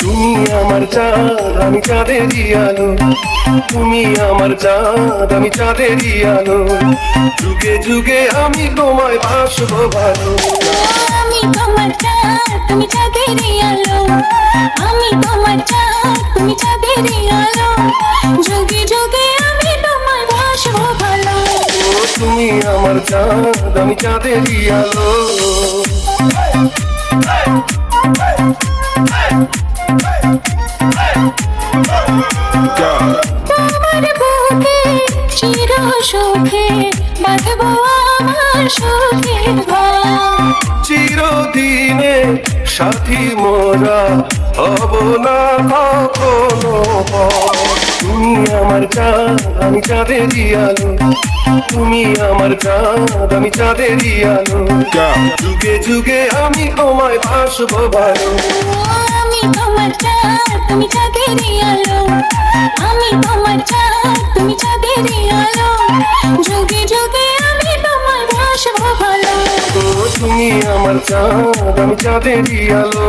তুমি আমার চাঁদ, আমি চাঁদেরই আলো। তুমি আমার চাঁদ, আমি চাঁদেরই আলো। যুগে যুগে আমি তোমায় ভাসবো ভালো আমি তোমার চাঁদ আমি চাঁদেরই তুমি আমার চাঁদ আমি চাঁদেরই আলো। সুখে বাঁধবো আমার ঘর চিরদিনে সাথী মোরা হব না কখনো তুমি আমার চাঁদ আমি চাঁদেরই আলো তুমি আমার চাঁদ আমি চাঁদেরই আলো যুগে যুগে আমি তোমায় ভাসবো ভালো। আমি তোমার চাঁদ তুমি চাঁদেরই আলো আমি তোমার চাঁদ তুমি চাঁদেরই আলো যুগে যুগে আমি তোমার ভাসবো ভালো। তুমি আমার চাঁদ আমি চাঁদেরই আলো